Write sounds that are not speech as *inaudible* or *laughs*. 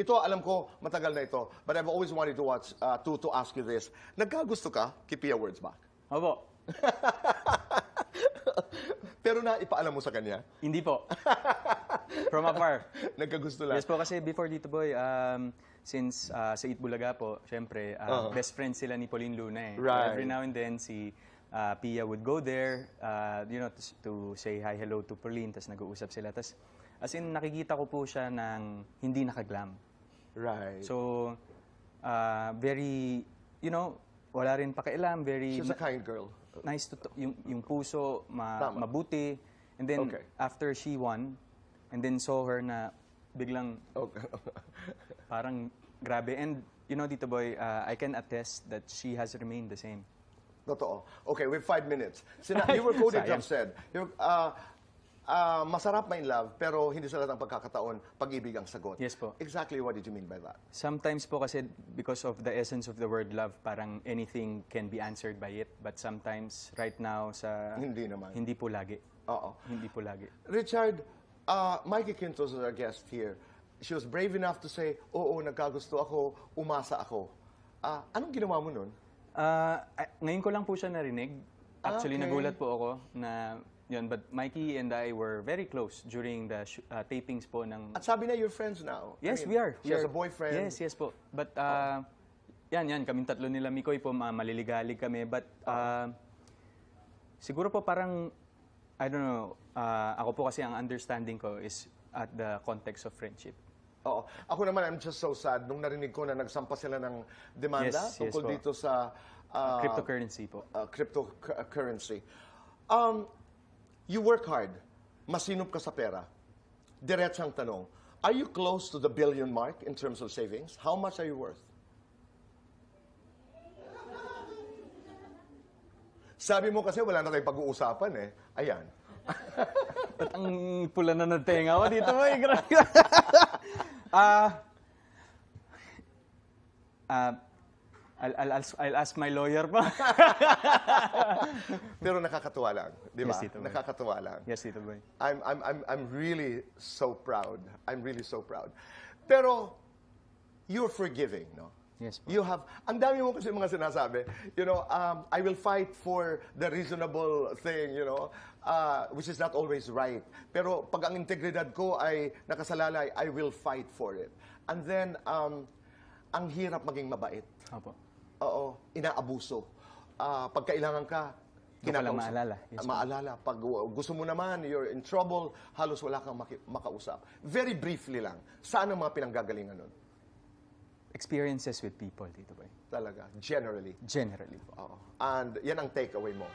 ito alam ko matagal na ito, but I've always wanted to watch uh, to to ask you this. Nagkagusto ka kay Pia Wurtzbach? Opo. *laughs* Pero na ipaalam mo sa kanya, Hindi po. From afar. *laughs* nagkagusto lang. Yes po, kasi before dito boy, um, since uh, sa Eat Bulaga po, syempre, uh, best friends sila ni Pauline Luna eh. So Uh-huh. Right. every now and then, si uh, Pia would go there, uh, you know, to, to say hi, hello to Pauline, tapos nag-uusap sila. Tapos, as in, nakikita ko po siya ng hindi nakaglam. Right. So, uh, very, you know, wala rin pakialam, very She's a kind girl. nice to yung yung puso ma- Tama. mabuti and then Okay. after she won and then saw her na biglang Okay. *laughs* parang grabe and you know dito boy uh, I can attest that she has remained the same Totoo. Okay, we have five minutes. Sina, you were *laughs* quoted have said, you're, uh, uh, masarap ma in love, pero hindi sa lahat ng pagkakataon, pag-ibig ang sagot. Yes po. Exactly what did you mean by that? sometimes po kasi because of the essence of the word love parang anything can be answered by it but sometimes right now sa Hindi naman. hindi po lagi Oo. hindi po lagi Richard, uh, Mikey Quintos is our guest here. She was brave enough to say, oo, nagkagusto ako, umasa ako. Ah, anong ginawa mo nun? Ah, ah, ngayon ko lang po siya narinig. Actually, Okay. nagulat po ako na yun. But Mikey and I were very close during the sh- ah, tapings po ng... At sabi na, you're friends now. I yes, mean, we are. She We has are. a boyfriend. Yes, yes po. But, ah, yan, yan. Kaming tatlo nila Mikoy po, ma- maliligalig kami. But, ah, siguro po parang, I don't know, ah, ako po kasi ang understanding ko is at the context of friendship. Oo. Ako naman, I'm just so sad nung narinig ko na nagsampa sila ng demanda Yes, yes tungkol po. dito sa ah, Cryptocurrency po. uh, cryptocurrency. Um, you work hard. Masinop ka sa pera. Diretsang tanong. Are you close to the billion mark in terms of savings? How much are you worth? Sabi mo kasi wala na tayong pag-uusapan eh. Ayan. Ba't *laughs* ang pula na ng tenga ko dito boy? Grabe. *laughs* Ah, ah, I'll, I'll, I'll, I'll ask my lawyer pa. *laughs* Pero nakakatuwa lang, di ba? Yes, Tito Boy. Nakakatuwa lang. yes, Tito Boy. I'm, I'm, I'm, I'm really so proud. I'm really so proud. Pero, you're forgiving, no? Yes po. You have, ang dami mo kasi mga sinasabi, you know, um, I will fight for the reasonable thing, you know, uh, which is not always right. Pero pag ang integridad ko ay nakasalalay, I will fight for it. And then, um, ang hirap maging mabait. Opo. Oo, inaabuso. Ah, pag kailangan ka, Doon ka lang kinakausap. maalala. Yes, Ah, maalala. Pag uh, gusto mo naman, you're in trouble, halos wala kang maki- makausap. Very briefly lang, saan ang mga pinanggagalingan nun? Experiences with people, Tito Boy. Talaga, generally. Generally po. Oo. And yan ang takeaway mo.